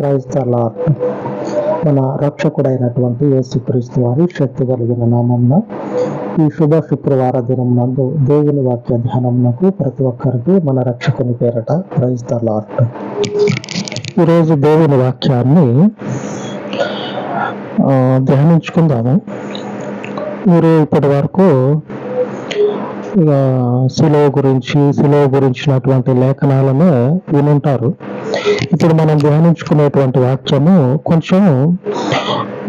క్రైస్తల మన రక్షకుడైనటువంటి యేసుక్రీస్తు వారి శక్తి కలిగిన నామంన ఈ శుభ శుక్రవార దినం నందు దేవుని వాక్య ధ్యానంకు ప్రతి ఒక్కరికి మన రక్షకుని పేరట క్రైస్తల ఈరోజు దేవుని వాక్యాన్ని ఆ, ధ్యానించుకుందాము. మీరు ఇప్పటి వరకు సిలువ గురించి శిలువ గురించినటువంటి లేఖనాలను వినుంటారు. ఇప్పుడు మనం ధ్యానించుకునేటువంటి వాక్యము కొంచెం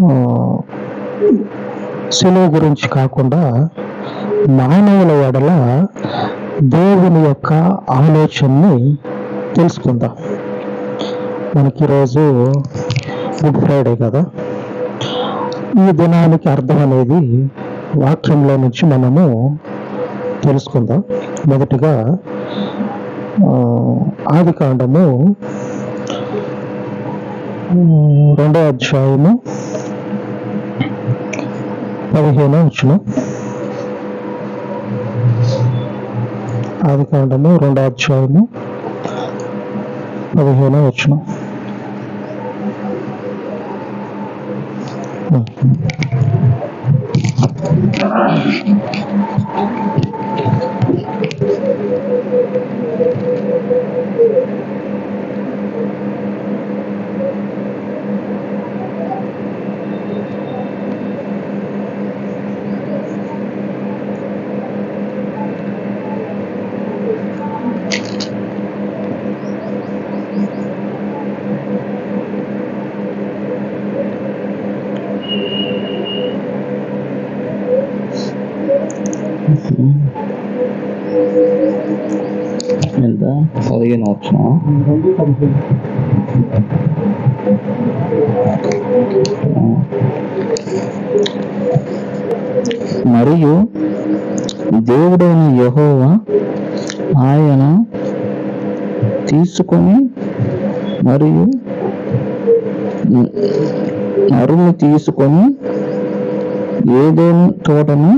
ఆ, గురించి కాకుండా మానవుల ఎడల దేవుని యొక్క ఆలోచనని తెలుసుకుందాం. మనకి ఈరోజు గుడ్ ఫ్రైడే కదా. ఈ దినానికి అర్థం అనేది వాక్యంలో నుంచి మనము తెలుసుకుందాం. మొదటిగా ఆది కాండము రెండో అధ్యాయము పదిహేను వచ్చిన ఆది కాండము రెండో అధ్యాయము పదిహేను వచ్చిన ఎంత పదిహేను వచ్చిన మరియు దేవుడైన యహోవ ఆయన తీసుకొని మరియు నరుని తీసుకొని ఏదేను తోటను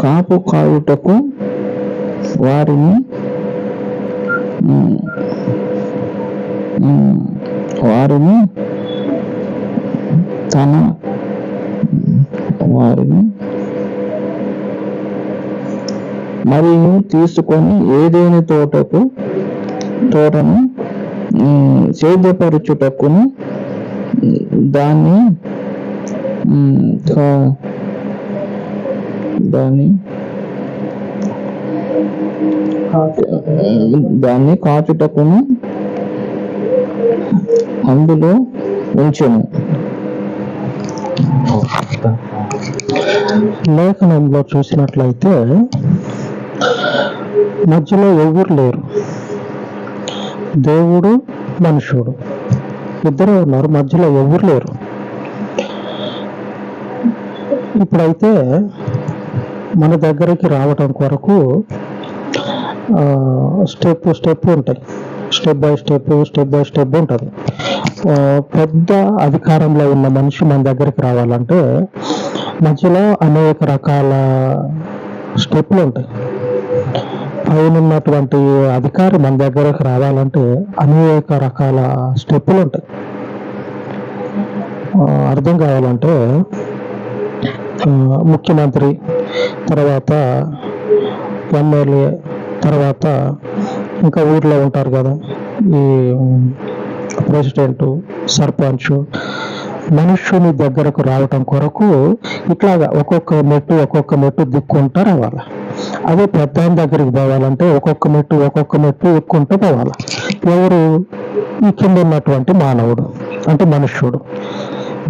కాపు కాయుటకు వారిని వారిని తన వారిని మరియు తీసుకొని ఏదేని తోటకు తోటను సేద్యపరచుటకును దాన్ని దాన్ని దాన్ని కాచుటకును అందులో ఉంచెను. లేఖనంలో చూసినట్లయితే మధ్యలో ఎవరు లేరు? దేవుడు మనుషుడు. ఇద్దరు ఉన్నారు మధ్యలో ఎవరు లేరు? ఇప్పుడైతే మన దగ్గరికి రావటం కొరకు స్టెప్ స్టెప్ ఉంటాయి. Step by step step by step ఉంటుంది. పెద్ద అధికారంలో ఉన్న మనిషి మన దగ్గరికి రావాలంటే మధ్యలో అనేక రకాల స్టెప్లు ఉంటాయి. పైన ఉన్నటువంటి అధికారి మన దగ్గరకు రావాలంటే అనేక రకాల స్టెప్పులు ఉంటాయి. అర్థం కావాలంటే ముఖ్యమంత్రి తర్వాత ఎమ్మెల్యే తర్వాత ఇంకా ఊర్లో ఉంటారు కదా ఈ ప్రెసిడెంట్ సర్పంచ్ మనుష్యుని దగ్గరకు రావటం కొరకు ఇట్లాగా ఒక్కొక్క మెట్టు ఒక్కొక్క మెట్టు దిక్కుంటూ రావాలి. అదే పెద్ద దగ్గరికి పోవాలంటే ఒక్కొక్క మెట్టు ఒక్కొక్క మెట్టు ఎక్కుంటూ పోవాలి. ఎవరు? ఈ కింద ఉన్నటువంటి మానవుడు అంటే మనుష్యుడు.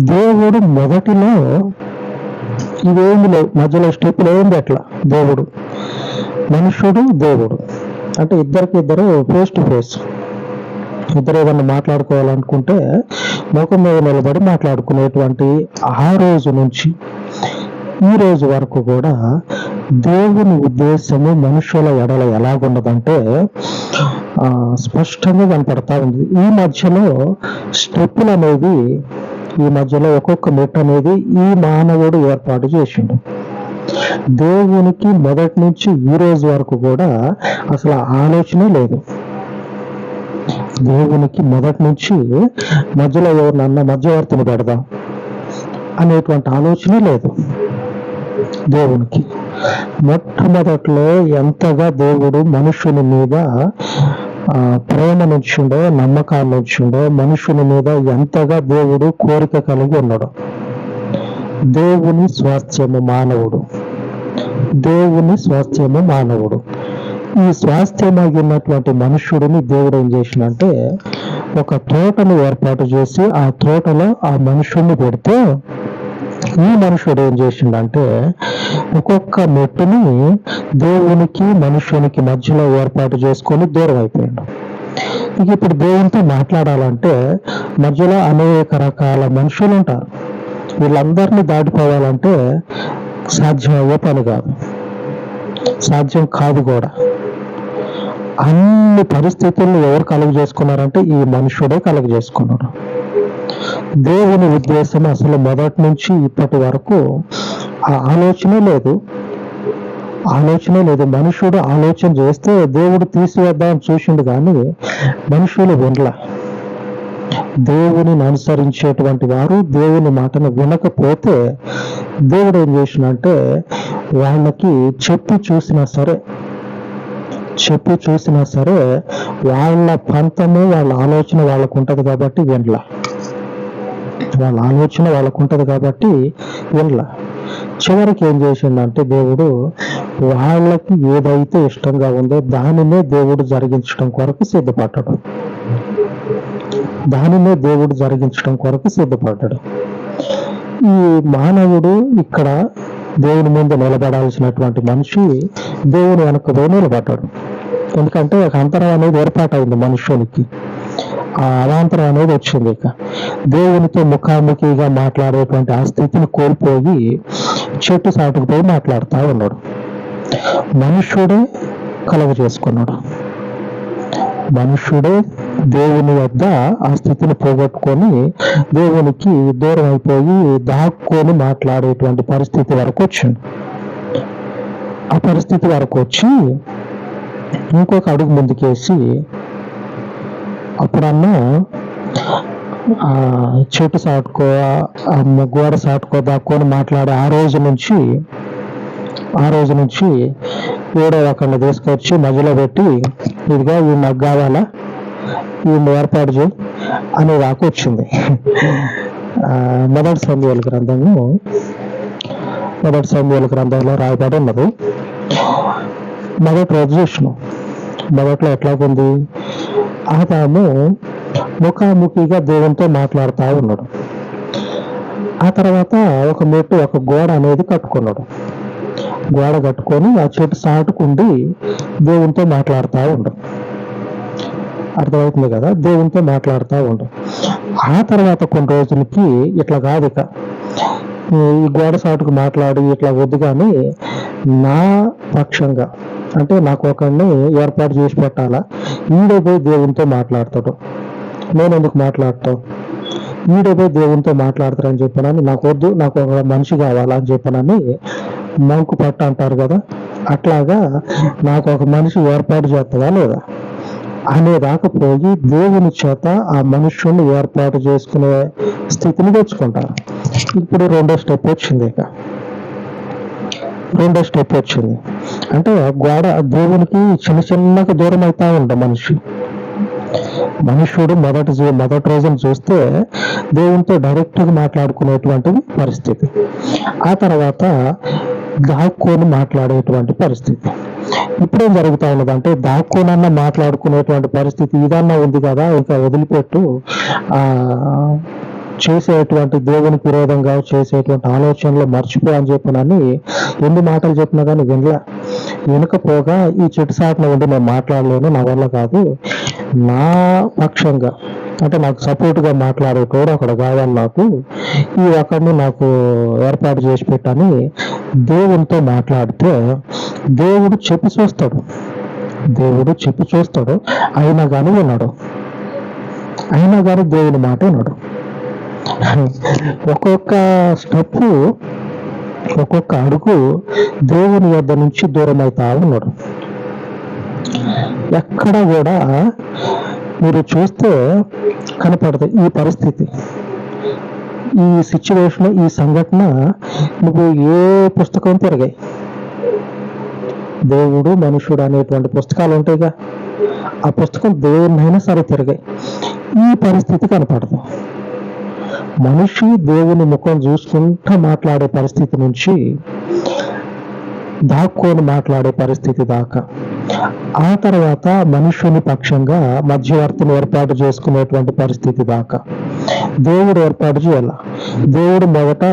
దేవుడు మొదటిలో ఇవేమి లేవు మధ్యలో స్టెప్పులు ఏంది అట్లా? దేవుడు. మనుష్యుడు దేవుడు. అంటే ఇద్దరికి ఇద్దరు ఫేస్ టు ఫేస్ ఇద్దరు ఏదన్నా మాట్లాడుకోవాలనుకుంటే ముఖం మీద నిలబడి మాట్లాడుకునేటువంటి ఆ రోజు నుంచి ఈ రోజు వరకు కూడా దేవుని ఉద్దేశము మనుషుల ఎడల ఎలాగున్నదంటే ఆ, స్పష్టంగా కనపడతా ఉంది. ఈ మధ్యలో స్టెప్పులు అనేది ఈ మధ్యలో ఒక్కొక్క మెట్ అనేది ఈ మానవుడు ఏర్పాటు చేసిండు. దేవునికి మొదటి నుంచి ఈ రోజు వరకు కూడా అసలు ఆలోచనే లేదు. దేవునికి మొదటి నుంచి మధ్యలో ఎవరినన్నా మధ్యవర్తిని పెడదాం అనేటువంటి ఆలోచన లేదు దేవునికి. మొట్టమొదట్లో ఎంతగా దేవుడు మనుషుని మీద ఆ, ప్రేమ నుంచిండో నమ్మకాన్ని నుంచిండో మనుషుని మీద ఎంతగా దేవుడు కోరిక కలిగి ఉన్నాడు దేవుని స్వాస్థ్యము మానవుడు. దేవుని స్వాస్థ్యము మానవుడు. ఈ స్వాస్థ్యమగినటువంటి మనుష్యుడిని దేవుడు ఏం చేసినంటే ఒక తోటను ఏర్పాటు చేసి ఆ తోటలో ఆ మనుషుడిని పెడితే ఈ మనుషుడు ఏం చేసిండంటే ఒక్కొక్క మెట్టుని దేవునికి మనుషునికి మధ్యలో ఏర్పాటు చేసుకొని దూరం అయిపోయాడు. ఇక ఇప్పుడు దేవునితో మాట్లాడాలంటే మధ్యలో అనేక రకాల మనుషులు ఉంటారు. వీళ్ళందరినీ దాటిపోవాలంటే సాధ్యమయ్యే పని కాదు. సాధ్యం కాదు కూడా. అన్ని పరిస్థితులను ఎవరు కలుగు చేసుకున్నారంటే ఈ మనుషుడే కలుగు చేసుకున్నాడు. దేవుని ఉద్దేశం అసలు మొదటి నుంచి ఇప్పటి వరకు ఆ ఆలోచన లేదు. ఆలోచన లేదు. మనుషుడు ఆలోచన చేస్తే దేవుడు తీసివేద్దామని చూసిండు కానీ మనుషులు వినలా. దేవుని అనుసరించేటువంటి వారు దేవుని మాటను వినకపోతే దేవుడు ఏం చేసినంటే వాళ్ళకి చెప్పి చూసినా సరే చెప్పి చూసినా సరే వాళ్ళ పంతము వాళ్ళ ఆలోచన వాళ్ళకు ఉంటది కాబట్టి వినలా. వాళ్ళ ఆలోచన వాళ్ళకు ఉంటది కాబట్టి వినలా. చివరికి ఏం చేసిందంటే దేవుడు వాళ్ళకి ఏదైతే ఇష్టంగా ఉందో దానినే దేవుడు జరిగించడం కొరకు సిద్ధపడ్డాడు. దానినే దేవుడు జరిగించడం కొరకు సిద్ధపడ్డాడు. ఈ మానవుడు ఇక్కడ దేవుని ముందు నిలబడాల్సినటువంటి మనిషి దేవుని వెనక నిలబడ్డాడు. ఎందుకంటే ఒక అంతరం అనేది ఏర్పాటైంది మనుషునికి ఆ అవాంతరం అనేది వచ్చింది ఇక. దేవునితో ముఖాముఖిగా మాట్లాడేటువంటి ఆ స్థితిని కోల్పోయి చెట్టు సాటుకుపోయి మాట్లాడుతూ ఉన్నాడు. మనుష్యుడే కలగ చేసుకున్నాడు మనుష్యుడే దేవుని వద్ద ఆ స్థితిని పోగొట్టుకొని దేవునికి దూరం అయిపోయి దాక్కొని మాట్లాడేటువంటి పరిస్థితి వరకు వచ్చింది. ఆ పరిస్థితి వరకు వచ్చి ఇంకొక అడుగు ముందుకేసి అప్పుడన్నా ఆ చెట్టు సాటుకో ఆ గోడ సాటుకో దాక్కొని మాట్లాడే ఆ రోజు నుంచి ఆ రోజు నుంచి ఏడో ఒకరిని తీసుకొచ్చి మధ్యలో పెట్టి ఇదిగా ఈ మగ్గు కావాలా? ఈ ఏర్పాటు చేయి అనే దాకా వచ్చింది. మొదటి సంధ్యాల గ్రంథము మొదటి సంధ్యాల గ్రంథంలో రాయబడి ఉన్నది. మొదటి రోజు చూసినాం. మొదట్లో ఎట్లాగుంది ఆదాము ముఖాముఖిగా దేవునితో మాట్లాడుతూ ఉన్నాడు. ఆ తర్వాత ఒక మెట్టు ఒక గోడ అనేది కట్టుకున్నాడు. గోడ కట్టుకొని ఆ చెట్టు సాటుకుండి దేవునితో మాట్లాడుతూ ఉండం. అర్థమవుతుంది కదా? దేవునితో మాట్లాడుతూ ఉండు. ఆ తర్వాత కొన్ని రోజులకి ఇట్లా కాదు ఇక. ఈ గోడ సాటుకు మాట్లాడి ఇట్లా వద్దు కానీ నా పక్షంగా అంటే నాకు ఒకరిని ఏర్పాటు చేసి పెట్టాలా? ఈడే పోయి దేవునితో మాట్లాడతాడు. నేను ఎందుకు మాట్లాడతావు ఈడే పోయి దేవునితో మాట్లాడతారని చెప్పానని నాకు వద్దు నాకు ఒక మనిషి కావాలా అని చెప్పానని మంకు పట్ట అంటారు కదా అట్లాగా నాకు ఒక మనిషి ఏర్పాటు చేస్తుందా లేదా? అనే రాకపోయి దేవుని చేత ఆ మనుష్యుని ఏర్పాటు చేసుకునే స్థితిని తెచ్చుకుంటారు. ఇప్పుడు రెండో స్టెప్ వచ్చింది ఇక. రెండో స్టెప్ వచ్చింది. అంటే గోడ దేవునికి చిన్న చిన్నగా దూరం అవుతా ఉండ మనిషి. మనుష్యుడు మొదటి మొదటి రోజున చూస్తే దేవునితో డైరెక్ట్గా మాట్లాడుకునేటువంటి పరిస్థితి. ఆ తర్వాత దాక్కుని మాట్లాడేటువంటి పరిస్థితి. ఇప్పుడేం జరుగుతా ఉన్నదంటే దాక్కోనన్నా మాట్లాడుకునేటువంటి పరిస్థితి ఇదన్నా ఉంది కదా ఇంకా వదిలిపెట్టు. ఆ చేసేటువంటి దేవునికి విరోధంగా చేసేటువంటి ఆలోచనలు మర్చిపో అని చెప్పినని ఎన్ని మాటలు చెప్పినా కానీ వినలే. వినకపోగా ఈ చెట్టు సాటున ఉండి నేను మాట్లాడలేను నా వల్ల కాదు. నా పక్షంగా అంటే నాకు సపోర్ట్గా మాట్లాడేటోడు అక్కడ కావాలి నాకు. ఈ ఒకరిని నాకు ఏర్పాటు చేసి పెట్టని దేవునితో మాట్లాడితే దేవుడు చెప్పి చూస్తాడు. దేవుడు చెప్పి చూస్తాడు. అయినా కానీ విన్నాడు అయినా కానీ దేవుని మాట విన్నాడు ఒక్కొక్క స్టెప్ ఒక్కొక్క అడుగు దేవుని వద్ద నుంచి దూరం అవుతా ఉన్నాడు ఎక్కడ కూడా మీరు చూస్తే కనపడదు ఈ పరిస్థితి. ఈ సిచ్యువేషన్ ఈ సంఘటన నువ్వు ఏ పుస్తకం తిరగాయి? దేవుడు మనుషుడు అనేటువంటి పుస్తకాలు ఉంటాయిగా. ఆ పుస్తకం దేవుడినైనా సరే తిరగాయి. ఈ పరిస్థితి కనపడదు. మనిషి దేవుని ముఖం చూసుకుంటూ మాట్లాడే పరిస్థితి నుంచి దాక్కొని మాట్లాడే పరిస్థితి దాకా. ఆ తర్వాత మనుషుని పక్షంగా మధ్యవర్తిని ఏర్పాటు చేసుకునేటువంటి పరిస్థితి దాకా. దేవుడు ఏర్పాటు చేయాల? దేవుడు మొదట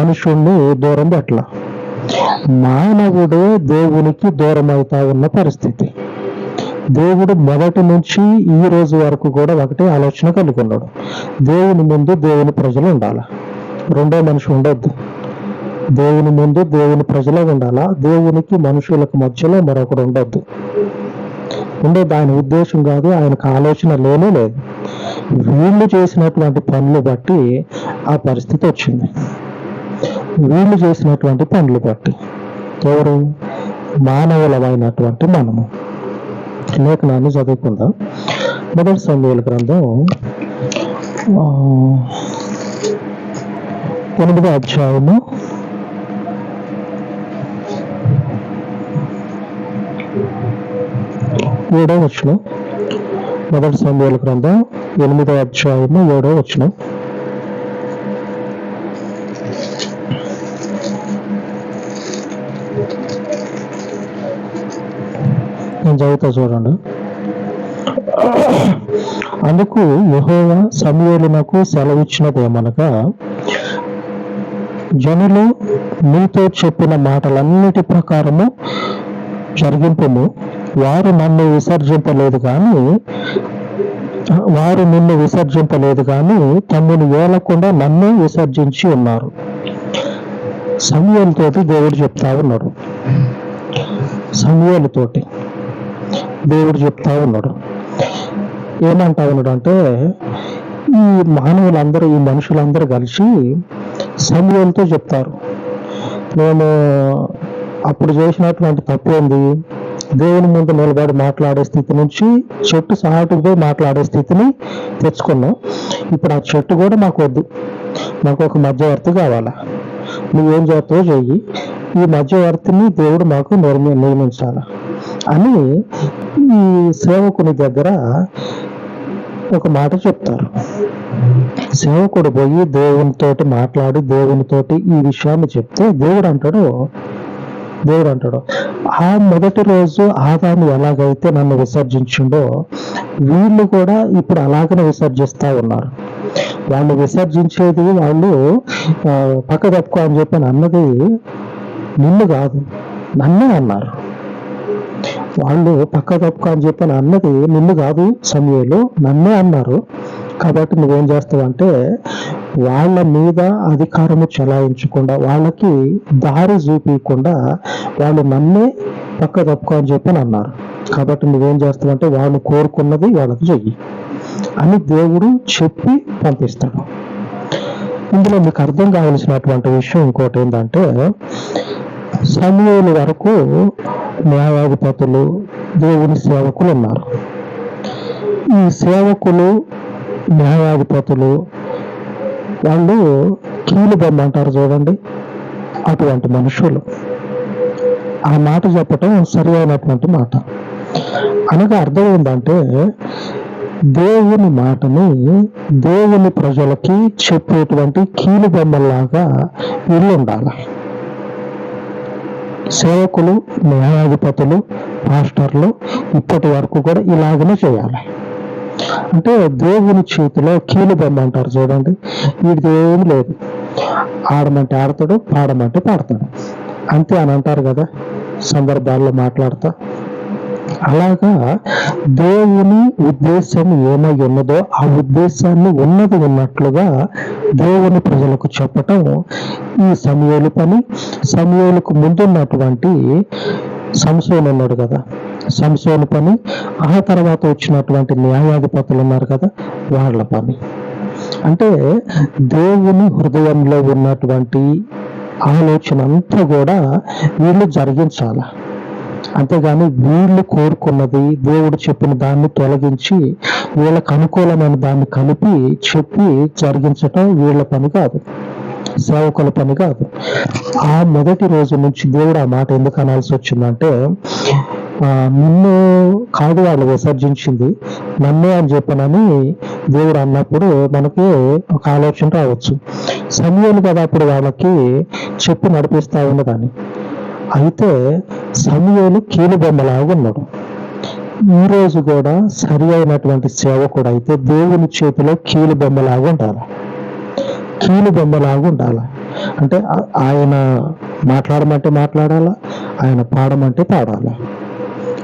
మనుషుణ్ణి దూరం పెట్టాల మానవుడే దేవునికి దూరం అవుతా ఉన్న పరిస్థితి. దేవుడు మొదటి నుంచి ఈ రోజు వరకు కూడా ఒకటే ఆలోచన కలిగి ఉన్నాడు. దేవుని ముందు దేవుని ప్రజలు ఉండాలి? రెండో మనిషి ఉండొద్దు. దేవుని ముందు దేవుని ప్రజలే ఉండాలా? దేవునికి మనుషులకు మధ్యలో మరొకడు ఉండొద్దు. ఉండొద్దు. ఆయన ఉద్దేశం కాదు ఆయనకు ఆలోచన లేనే లేదు. వీళ్ళు చేసినటువంటి పనులు బట్టి ఆ పరిస్థితి వచ్చింది. వీళ్ళు చేసినటువంటి పనులు బట్టి ఎవరు? మానవులమైనటువంటి మనము. లేఖనాన్ని చదువుకుందాం. మొదటి సమయాల గ్రంథం ఆ, ఎనిమిదో అధ్యాయము. ఏడో వచ్చిన మొదటి సమయాల గ్రంథం ఎనిమిదో అధ్యాయము ఏడో వచ్చిన నేను చదువుతా చూడండి. అందుకు యెహోవా సమూయేలునకు సెలవిచ్చినదేమనగా జనులు నీతో చెప్పిన మాటలన్నిటి ప్రకారము జరిగింపును వారు నన్ను విసర్జింపలేదు కానీ వారు నిన్ను విసర్జింపలేదు కానీ తమ్ముని ఏలకుండా నన్ను విసర్జించి ఉన్నారు. సమయాలతోటి దేవుడు చెప్తా ఉన్నాడు. సమయాలతోటి. దేవుడు చెప్తా ఉన్నాడు. ఏమంటా ఉన్నాడు అంటే ఈ మానవులందరూ ఈ మనుషులందరూ కలిసి సమయంతో చెప్తారు. మేము అప్పుడు చేసినటువంటి తప్పు ఏంది? దేవుని ముందు నిలబడి మాట్లాడే స్థితి నుంచి చెట్టు సాటుకు పోయి మాట్లాడే స్థితిని తెచ్చుకున్నాం. ఇప్పుడు ఆ చెట్టు కూడా మాకు వద్దు. మాకు ఒక మధ్యవర్తి కావాలా? నువ్వేం చేస్తావో చెయ్యి. ఈ మధ్యవర్తిని దేవుడు మాకు నిర్మి నియమించాల అని ఈ సేవకుని దగ్గర ఒక మాట చెప్తారు. సేవకుడు పోయి దేవునితోటి మాట్లాడి దేవునితోటి ఈ విషయాన్ని చెప్తే దేవుడు అంటాడు దేవుడు అంటాడు ఆ మొదటి రోజు ఆదాము ఎలాగైతే నన్ను విసర్జించిండో వీళ్ళు కూడా ఇప్పుడు అలాగనే విసర్జిస్తా ఉన్నారు. వాళ్ళు విసర్జించేది వాళ్ళు పక్క తప్పుకో అని చెప్పి అన్నది నిన్ను కాదు నన్నే అన్నారు. వాళ్ళు పక్క తప్పుకో అని చెప్పి అన్నది నిన్ను కాదు సమయంలో నన్నే అన్నారు. కాబట్టి నువ్వేం చేస్తావంటే వాళ్ళ మీద అధికారము చెలాయించకుండా వాళ్ళకి దారి చూపించకుండా వాళ్ళు నన్నే పక్క తప్పుకో అని చెప్పి అన్నారు. కాబట్టి నువ్వేం చేస్తావంటే వాళ్ళు కోరుకున్నది వాళ్ళకి చెయ్యి అని దేవుడు చెప్పి పంపిస్తాడు. ఇందులో మీకు అర్థం కావలసినటువంటి విషయం ఇంకోటి ఏంటంటే సమయాల వరకు న్యాయాధిపతులు దేవుని సేవకులు ఉన్నారు. ఈ సేవకులు న్యాయాధిపతులు వాళ్ళు కీలు బొమ్మ అంటారు చూడండి. అటువంటి మనుషులు. ఆ మాట చెప్పటం సరి అయినటువంటి మాట. అనగా అర్థం ఏంటంటే దేవుని మాటని దేవుని ప్రజలకి చెప్పేటువంటి కీలు బొమ్మల్లాగా వీళ్ళు ఉండాలి. సేవకులు న్యాయాధిపతులు పాస్టర్లు ఇప్పటి వరకు కూడా ఇలాగనే చేయాలి. అంటే దేవుని చేతిలో కీలు బొమ్మ అంటారు చూడండి. వీడిది లేదు. ఆడమంటే ఆడతాడు పాడమంటే పాడతాడు. అంతే అని అంటారు కదా. సందర్భాల్లో మాట్లాడతా. అలాగా దేవుని ఉద్దేశం ఏమై ఉన్నదో ఆ ఉద్దేశాన్ని ఉన్నది ఉన్నట్లుగా దేవుని ప్రజలకు చెప్పటం ఈ సమయాలు పని. సమయాలకు ముందున్నటువంటి సంశయం ఉన్నాడు కదా. సంసోను పని. ఆ తర్వాత వచ్చినటువంటి న్యాయాధిపతులు ఉన్నారు కదా వాళ్ళ పని. అంటే దేవుని హృదయంలో ఉన్నటువంటి ఆలోచన అంతా కూడా వీళ్ళు జరిగించాలి? అంతేగాని వీళ్ళు కోరుకున్నది దేవుడు చెప్పిన దాన్ని తొలగించి వీళ్ళకు అనుకూలమైన దాన్ని కలిపి చెప్పి జరిగించటం వీళ్ళ పని కాదు సేవకుల పని కాదు. ఆ మొదటి రోజు నుంచి దేవుడు ఆ మాట ఎందుకు అనాల్సి వచ్చిందంటే ఆ, నిన్ను కాదు వాళ్ళు విసర్జించింది నన్నే అని చెప్పనని దేవుడు అన్నప్పుడు మనకి ఒక ఆలోచన రావచ్చు. సమయాలు కదా అప్పుడు వాళ్ళకి చెప్పి నడిపిస్తా ఉన్నదాన్ని. అయితే సమయంలో కీలు బొమ్మలాగా ఉన్నాడు. ఈ రోజు కూడా సరి అయినటువంటి సేవకుడు అయితే దేవుని చేతిలో కీలుబొమ్మలాగా ఉండాలి. కీలుబొమ్మలాగా ఉండాలి. అంటే ఆయన మాట్లాడమంటే మాట్లాడాలా? ఆయన పాడమంటే పాడాలా.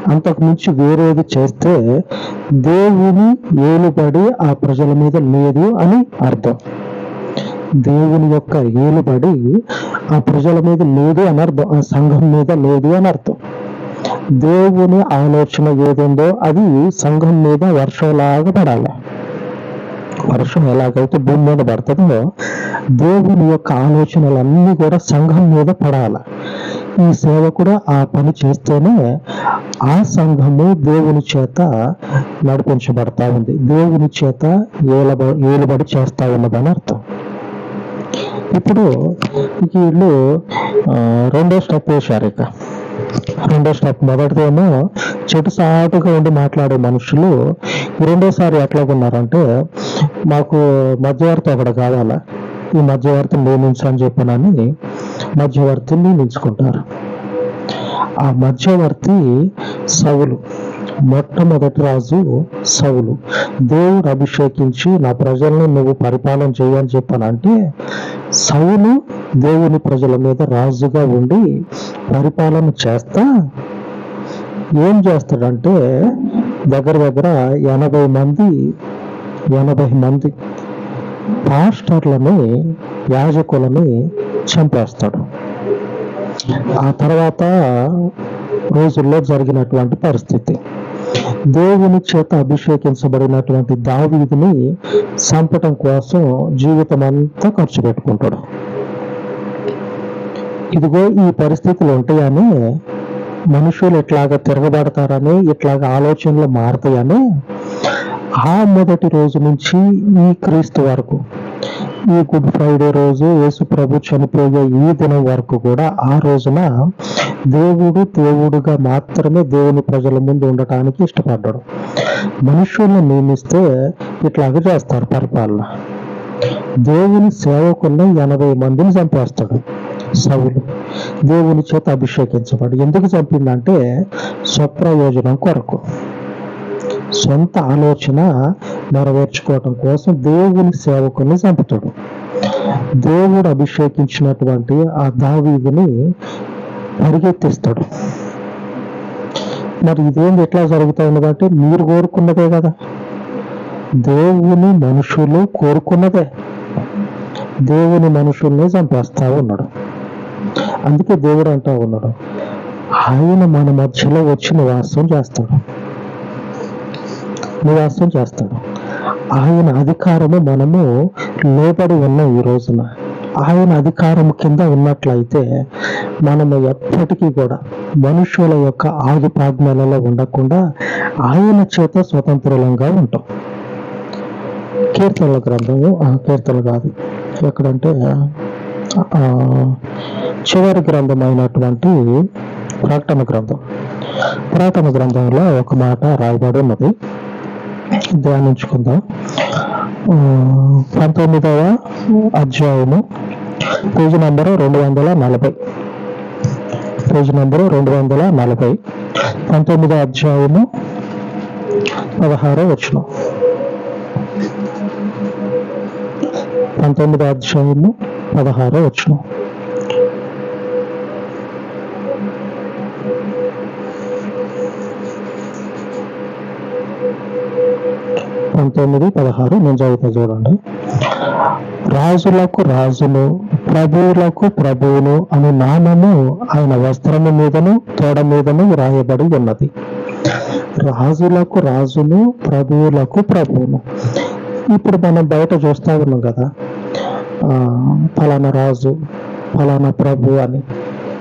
అంతకు మించి వేరేది చేస్తే దేవుని ఏలుబడి ఆ ప్రజల మీద లేదు అని అర్థం. దేవుని యొక్క ఏలుబడి ఆ ప్రజల మీద లేదు అని అర్థం ఆ సంఘం మీద లేదు అని అర్థం. దేవుని ఆలోచన ఏదుందో అది సంఘం మీద వర్షంలాగా పడాలి. వర్షం ఎలాగైతే భూమి మీద పడుతుందో దేవుని యొక్క ఆలోచనలన్నీ కూడా సంఘం మీద పడాలి. ఈ సేవ కూడా ఆ పని చేస్తేనే ఆ సంఘము దేవుని చేత నడిపించబడతా ఉంది. దేవుని చేత ఏలబ ఏలుబడి చేస్తా ఉన్నదని అర్థం. ఇప్పుడు వీళ్ళు రెండో స్టెప్ వేశారు ఇక. రెండో స్టెప్ మొదటిదేమో చెటు సాటుగా ఉండి మాట్లాడే మనుషులు రెండోసారి ఎట్లాగున్నారంటే మాకు మధ్యవర్తి ఒకటి కావాలా? ఈ మధ్యవర్తిని నియమించని చెప్పనని మధ్యవర్తిని నియమించుకుంటారు. ఆ మధ్యవర్తి సవులు మొట్టమొదటి రాజు సవులు దేవుడు అభిషేకించి నా ప్రజలను నువ్వు పరిపాలన చేయని చెప్పానంటే సౌలు దేవుని ప్రజల మీద రాజుగా ఉండి పరిపాలన చేస్తా ఏం చేస్తాడంటే దగ్గర దగ్గర ఎనభై మంది ఎనభై మంది పాస్టర్లని యాజకులని చంపేస్తాడు. ఆ తర్వాత రోజుల్లో జరిగినటువంటి పరిస్థితి. దేవుని చేత అభిషేకించబడినటువంటి దావీదిని చంపటం కోసం జీవితం అంతా ఖర్చు పెట్టుకుంటాడు. ఇదిగో ఈ పరిస్థితులు ఉంటాయని మనుషులు ఎట్లాగ తిరగబడతారని ఇట్లాగ ఆలోచనలు మారుతాయని ఆ మొదటి రోజు నుంచి ఈ క్రీస్తు వరకు ఈ గుడ్ ఫ్రైడే రోజు యేసు ప్రభు చనిపోయే ఈ దినం వరకు కూడా ఆ రోజున దేవుడు దేవుడుగా మాత్రమే దేవుని ప్రజల ముందు ఉండటానికి ఇష్టపడ్డాడు. మనుషుల్ని నియమిస్తే ఇట్లాగే చేస్తారు పరిపాలన. దేవుని సేవకున్న ఎనభై మందిని చంపేస్తాడు సవులు దేవుని చేత అభిషేకించబడు ఎందుకు చంపిందంటే స్వప్రయోజనం కొరకు. సొంత ఆలోచన నెరవేర్చుకోవటం కోసం దేవుని సేవకుని చంపుతాడు. దేవుడు అభిషేకించినటువంటి ఆ దావీదిని పరిగెత్తిస్తాడు. మరి ఇదేంది ఎట్లా జరుగుతూ ఉన్నదంటే మీరు కోరుకున్నదే కదా. దేవుని మనుషులు కోరుకున్నదే. దేవుని మనుషుల్ని చంపేస్తా ఉన్నాడు. అందుకే దేవుడు అంటా ఉన్నాడు ఆయన మన మధ్యలో వచ్చి నివాసం చేస్తాడు. నివాసం చేస్తాడు. ఆయన అధికారము మనము లోబడి ఉన్నాం ఈ రోజున ఆయన అధికారం కింద ఉన్నట్లయితే మనము ఎప్పటికీ కూడా మనుషుల యొక్క ఆదిపాజ్ఞలలో ఉండకుండా ఆయన చేత స్వతంత్రంగా ఉంటాం. కీర్తనల గ్రంథము ఆ, కీర్తనలు కాదు. ఎక్కడంటే ఆ, చివరి గ్రంథం అయినటువంటి ప్రకటన గ్రంథం. ప్రకటన గ్రంథంలో ఒక మాట రాయబడి ఉన్నది. ధ్యానించుకుందాం. పంతొమ్మిదవ అధ్యాయము పేజీ నంబరు రెండు వందల నలభై. పేజీ నంబరు రెండు వందల నలభై. పంతొమ్మిదవ అధ్యాయము పదహారో వచనం. పంతొమ్మిదవ అధ్యాయము పదహారో వచనం. పంతొమ్మిది పదహారు నేను చదువుతా చూడండి. రాజులకు రాజును ప్రభువులకు ప్రభువును అను నామము ఆయన వస్త్రము మీదను తోడ మీదను రాయబడి ఉన్నది. రాజులకు రాజును ప్రభువులకు ప్రభువును ఇప్పుడు మనం బయట చూస్తూ ఉన్నాం కదా. ఫలానా రాజు ఫలానా ప్రభు అని.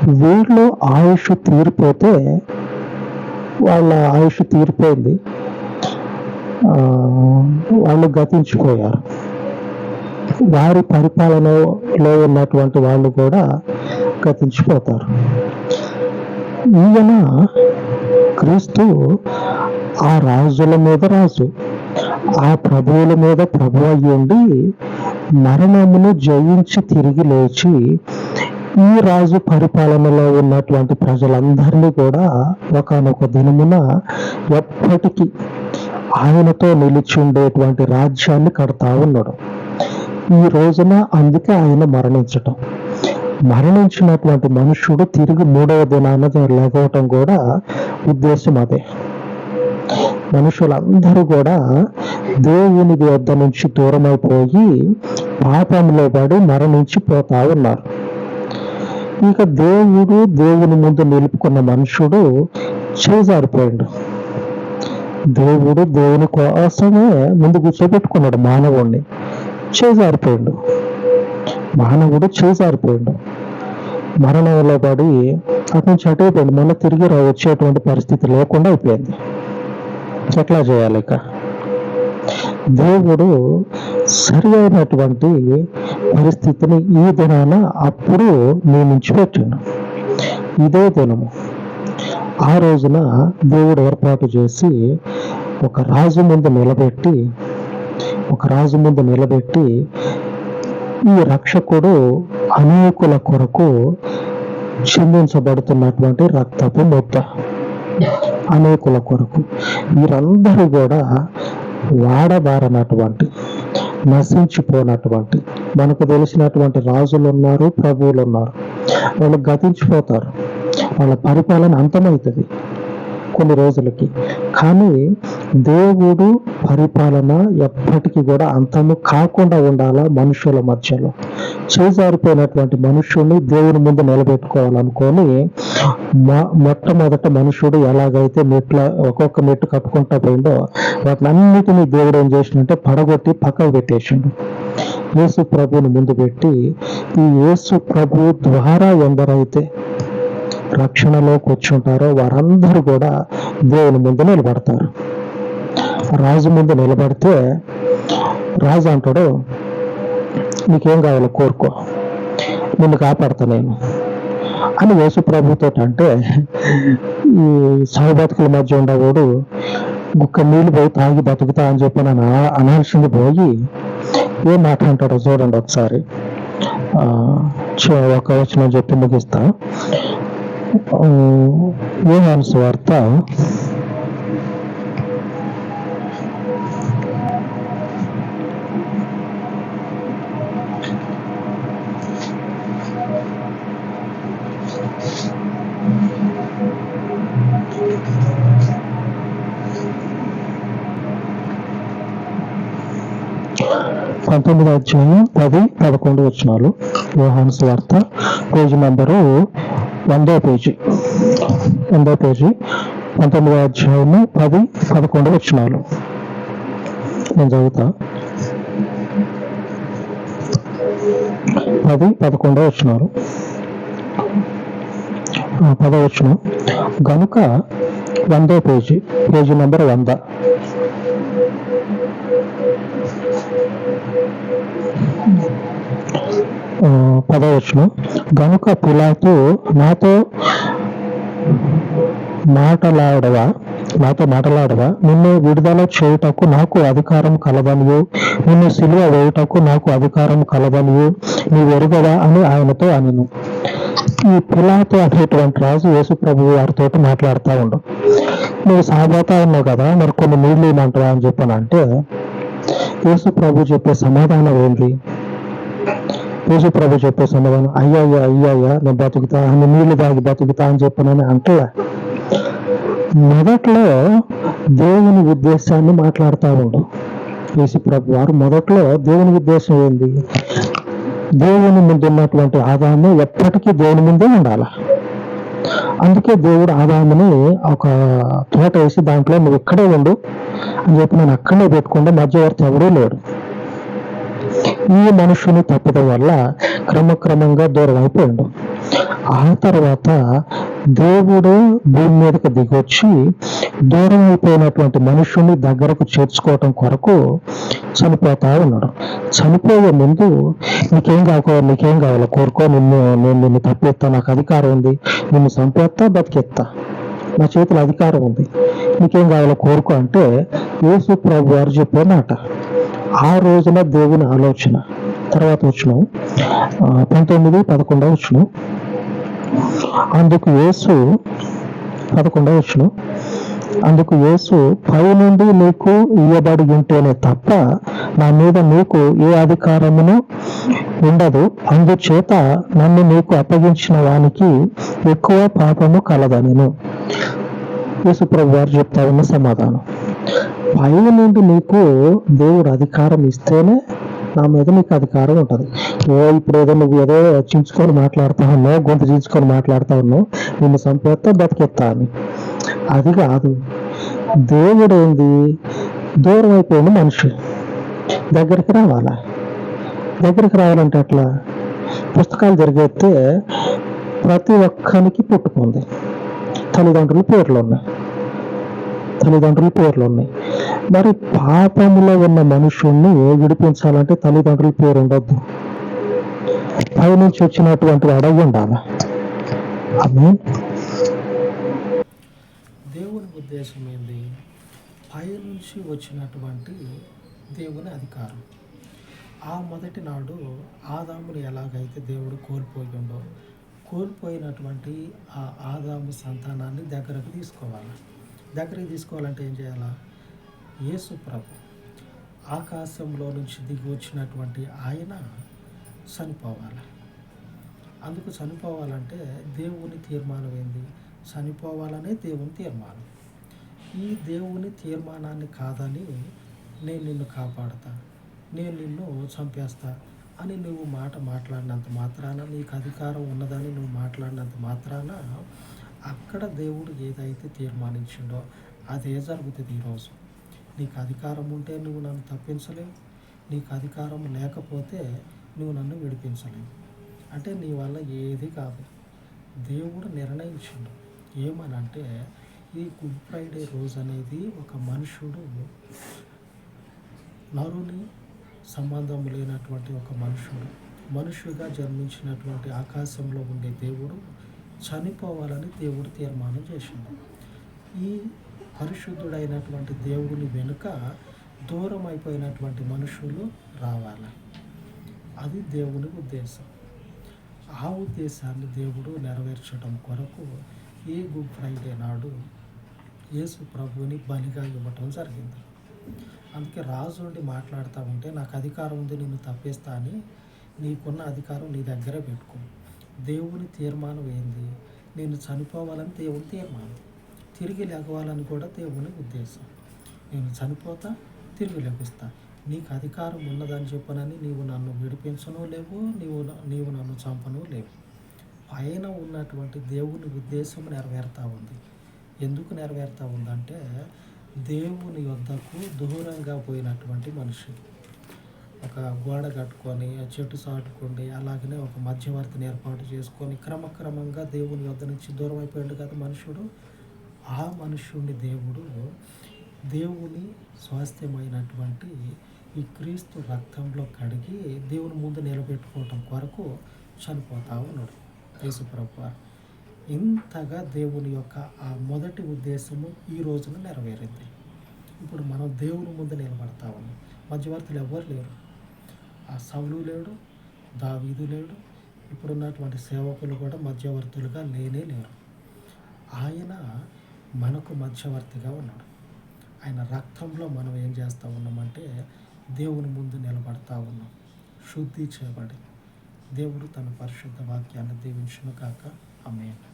వీళ్ళు ఆయుష్ తీరిపోతే వాళ్ళ ఆయుష్ తీరిపోయింది. వాళ్ళు గతించిపోయారు వారి పరిపాలనలో ఉన్నటువంటి వాళ్ళు కూడా గతించిపోతారు. ఈయన క్రీస్తు ఆ రాజుల మీద రాజు ఆ ప్రభువుల మీద ప్రభు అయ్యుండి మరణమును జయించి తిరిగి లేచి ఈ రాజు పరిపాలనలో ఉన్నటువంటి ప్రజలందరినీ కూడా ఒకనొక దినమున ఎప్పటికీ ఆయనతో నిలిచి ఉండేటువంటి రాజ్యాన్ని కడతా ఉన్నాడు. ఈ రోజున అందుకే ఆయన మరణించటం. మరణించినటువంటి మనుషుడు తిరిగి మూడవ దినాన లేకపోవటం కూడా ఉద్దేశం అదే. మనుషులందరూ కూడా దేవుని వద్ద నుంచి దూరమైపోయి పాపంలో పడి మరణించి పోతా ఉన్నారు. ఇక దేవుడు దేవుని ముందు నిలుపుకున్న మనుషుడు చేజారిపోయాడు. దేవుడు దేవుని కోసమే ముందు కూర్చోబెట్టుకున్నాడు మానవుణ్ణి. చేజారిపోయాడు. మానవుడు చేజారిపోయాడు. మరణంలో పడి అతను చటైపోయాడు మళ్ళీ తిరిగి వచ్చేటువంటి పరిస్థితి లేకుండా అయిపోయింది. ఎట్లా చేయాలి ఇక? దేవుడు సరి అయినటువంటి పరిస్థితిని ఈ దినాన అప్పుడు నియమించి పెట్టాను ఇదే దినము. ఆ రోజున దేవుడు ఏర్పాటు చేసి ఒక రాజు ముందు నిలబెట్టి ఒక రాజు ముందు నిలబెట్టి ఈ రక్షకుడు అనేకుల కొరకు చిందించబడుతున్నటువంటి రక్తపు ముద్ద. అనేకుల కొరకు. వీరందరూ కూడా వాడబారనటువంటి నశించిపోనటువంటి మనకు తెలిసినటువంటి రాజులు ఉన్నారు ప్రభువులు ఉన్నారు వాళ్ళు గతించిపోతారు. వాళ్ళ పరిపాలన అంతమవుతుంది. కొన్ని రోజులకి. కానీ దేవుడు పరిపాలన ఎప్పటికీ కూడా అంతము కాకుండా ఉండాలా మనుషుల మధ్యలో. చేజారిపోయినటువంటి మనుషుల్ని దేవుని ముందు నిలబెట్టుకోవాలనుకొని మొట్టమొదట మనుషుడు ఎలాగైతే మెట్ల ఒక్కొక్క మెట్టు కట్టుకుంటా పోయిందో వాటినన్నిటినీ దేవుడు ఏం చేసిండంటే పడగొట్టి పక్కకు పెట్టేసిండు. యేసు ప్రభువుని ముందు పెట్టి ఈ యేసు ప్రభు ద్వారా ఎందరైతే రక్షణలో కూర్చుంటారో వారందరూ కూడా దేవుని ముందు నిలబడతారు. రాజు ముందు నిలబడితే రాజు అంటాడు నీకేం కావాలో కోరుకో నిన్ను కాపాడతా నేను. అని యేసు ప్రభుతో అంటే ఈ సాగు బతుకుల మధ్య ఉండేవాడు గుక్క నీళ్ళు పోయి తాగి బతుకుతా అని చెప్పి నన్ను అనాల్సింది పోయి ఏం మాట అంటాడో చూడండి ఒకసారి. ఆ, చ- ఒక వచ్చిన చెప్పి ముగిస్తా. యోహాను స్వార్త పంతొమ్మిదో అధ్యాయం పది పదకొండు వచ్చినాలు యోహాను వార్త. పేజ్ నెంబరు వందో పేజీ వందో పేజీ పంతొమ్మిదో అధ్యాయము పది పదకొండు వచ్చినాలు నేను చదువుతా. పది పదకొండో వచ్చినారు ఆ, పదో వచ్చిన గనుక వందో పేజీ పేజీ నెంబర్ వంద. పదవచ్చును గనుక పిలాతు నాతో మాటలాడవా? నాతో మాటలాడవా? నిన్ను విడుదల చేయుటకు నాకు అధికారం కలదనియు. నిన్ను సిలువ వేయుటకు నాకు అధికారం కలదనియు. నీవు ఎరుగవా అని ఆయనతో అనను. ఈ పిలాతు అనేటువంటి రాజు యేసు ప్రభు వారితో మాట్లాడుతూ ఉండు. నువ్వు సాబోతా ఉన్నావు కదా మరి కొన్ని నీళ్ళు ఇమ్మంటావా అని చెప్పానంటే యేసు ప్రభు చెప్పే సమాధానం ఏంటి? యేసు ప్రభు చెప్పే సమాధానం అయ్యా అయ్యా నేను బతుకుతా అని నీళ్ళు తాగి బతుకుతా అని చెప్పనని అంటలే? మొదట్లో దేవుని ఉద్దేశాన్ని మాట్లాడుతూ ఉండు యేసు ప్రభు వారు. మొదట్లో దేవుని ఉద్దేశం ఏంది? దేవుని ముందు ఉన్నటువంటి ఆదాము ఎప్పటికీ దేవుని ముందే ఉండాలి? అందుకే దేవుడు ఆదాముని ఒక తోట వేసి దాంట్లో నువ్వు ఇక్కడే ఉండు అని చెప్పి నేను అక్కడే పెట్టుకుంటే మధ్యవర్తి ఎవడూ లేడు ఈ మనుషుని తప్పడం వల్ల క్రమక్రమంగా దూరం అయిపోయాడు. ఆ తర్వాత దేవుడు భూమి మీదకి దిగొచ్చి దూరం అయిపోయినటువంటి మనుషుల్ని దగ్గరకు చేర్చుకోవటం కొరకు చనిపోతా ఉన్నాడు. చనిపోయే ముందు నీకేం కావాలి నీకేం కావాలి కోరుకో నిన్ను నేను నిన్ను తప్పిస్తా నాకు అధికారం ఉంది. నిన్ను చంపేస్తా బతికేస్తా నా చేతిలో అధికారం ఉంది. నీకేం కావాలో కోరుకో అంటే యేసు ప్రభు వారు చెప్పే మాట. ఆ రోజున దేవుని ఆలోచన. తర్వాత వచ్చిన పంతొమ్మిది పదకొండవ వచ్చిన అందుకు యేసు పదకొండవ వచ్చిన అందుకు యేసు పై నుండి నీకు ఇవ్వబడి ఉంటేనే తప్ప నా మీద నీకు ఏ అధికారమును ఉండదు. అందుచేత నన్ను నీకు అప్పగించిన వానికి ఎక్కువ పాపము కలదనెను. యేసు ప్రభు వారు చెప్తా ఉన్న సమాధానం. పైన నుండి నీకు దేవుడు అధికారం ఇస్తేనే నా మీద నీకు అధికారం ఉంటుంది. ఓ ఇప్పుడు ఏదో నువ్వు ఏదో చించుకొని మాట్లాడుతా ఉన్నావు గొంతు చించుకొని మాట్లాడుతా ఉన్నావు నిన్ను సంపేస్తా బతికెత్తా అని. అది కాదు. దేవుడు ఏంది? దూరం అయిపోయింది మనిషి. దగ్గరికి రావాలా? దగ్గరికి రావాలంటే అట్లా పుస్తకాలు జరిగేస్తే ప్రతి ఒక్కరికి పుట్టుకుంది. తల్లిదండ్రుల పేర్లు ఉన్నాయి. తల్లిదండ్రుల పేర్లు ఉన్నాయి. మరి పాపములో ఉన్న మనుషుల్ని విడిపించాలంటే తల్లిదండ్రుల పేరు ఉండొద్దు. పైనుంచి వచ్చినటువంటి అడవి ఉండాలి? ఆమె దేవుని ఉద్దేశం ఏంది? పై నుంచి వచ్చినటువంటి దేవుని అధికారం. ఆ మొదటి నాడు ఆదాముని ఎలాగైతే దేవుడు కోల్పోయిండో కోల్పోయినటువంటి ఆ ఆదాము సంతానాన్ని దగ్గరకు తీసుకోవాలి. దగ్గరికి తీసుకోవాలంటే ఏం చేయాలా? యేసు ప్రభు ఆకాశంలో నుంచి దిగి వచ్చినటువంటి ఆయన చనిపోవాలి. అందుకు చనిపోవాలంటే దేవుని తీర్మానం ఏంది? చనిపోవాలనే దేవుని తీర్మానం. ఈ దేవుని తీర్మానాన్ని కాదని నేను నిన్ను కాపాడతా నేను నిన్ను చంపేస్తా అని నువ్వు మాట మాట్లాడినంత మాత్రాన నీకు అధికారం ఉన్నదని నువ్వు మాట్లాడినంత మాత్రాన అక్కడ దేవుడు ఏదైతే తీర్మానించిండో అదే జరుగుతుంది ఈరోజు. నీకు అధికారం ఉంటే నువ్వు నన్ను తప్పించలేవు. నీకు అధికారం లేకపోతే నువ్వు నన్ను విడిపించలేవు. అంటే నీ వల్ల ఏది కాదు. దేవుడు నిర్ణయించిండు. ఏమనంటే ఈ గుడ్ ఫ్రైడే రోజు అనేది ఒక మనుషుడు నరుని సంబంధం లేనటువంటి ఒక మనుషుడు. మనుషుగా జన్మించినటువంటి ఆకాశంలో ఉండే దేవుడు చనిపోవాలని దేవుడు తీర్మానం చేసింది. ఈ పరిశుద్ధుడైనటువంటి దేవుని వెనుక దూరం అయిపోయినటువంటి మనుషులు రావాలి. అది దేవుని ఉద్దేశం. ఆ ఉద్దేశాన్ని దేవుడు నెరవేర్చడం కొరకు ఈ గుడ్ ఫ్రైడే నాడు యేసు ప్రభువుని బలిగా ఇవ్వటం జరిగింది. అందుకే రాజు నుండి మాట్లాడుతూ ఉంటే నాకు అధికారం ఉంది నిన్ను తప్పిస్తా అని నీకున్న అధికారం నీ దగ్గర పెట్టుకో. దేవుని తీర్మానం ఏంది? నేను చనిపోవాలని దేవుని తీర్మానం. తిరిగి లెగవాలని కూడా దేవుని ఉద్దేశం. నేను చనిపోతా తిరిగి లెగుస్తా నీకు అధికారం ఉన్నదని చెప్పనని నీవు నన్ను విడిపించను లేవు నీవు నీవు నన్ను చంపను లేవు. పైన ఉన్నటువంటి దేవుని ఉద్దేశం నెరవేరుతూ ఉంది. ఎందుకు నెరవేరుతూ ఉందంటే దేవుని యొద్దకు దూరంగా పోయినటువంటి మనిషి. ఒక గోడ కట్టుకొని చెట్టు సాటుకోండి అలాగనే ఒక మధ్యవర్తిని ఏర్పాటు చేసుకొని క్రమక్రమంగా దేవుని వద్ద నుంచి దూరం అయిపోయాడు కదా మనుషుడు. ఆ మనుషుని దేవుడు దేవుని స్వాస్థ్యమైనటువంటి ఈ క్రీస్తు రక్తంలో కడిగి దేవుని ముందు నిలబెట్టుకోవటం కొరకు చనిపోతా ఉన్నాడు యేసుప్రభు ఇంతగా దేవుని యొక్క ఆ మొదటి ఉద్దేశము ఈ రోజున నెరవేరింది. ఇప్పుడు మనం దేవుని ముందు నిలబడతా ఉన్నాం. మధ్యవర్తులు ఎవ్వరు లేరు. ఆ సౌలు లేడు దావీదు లేడు. ఇప్పుడున్నటువంటి సేవకులు కూడా మధ్యవర్తులుగా లేనే. లేరు ఆయన మనకు మధ్యవర్తిగా ఉన్నాడు. ఆయన రక్తంలో మనం ఏం చేస్తూ ఉన్నామంటే దేవుని ముందు నిలబడతా ఉన్నాం. శుద్ధి చేయబడి దేవుడు తన పరిశుద్ధ వాక్యాన్ని దీవించును కాక అమ్మేయండి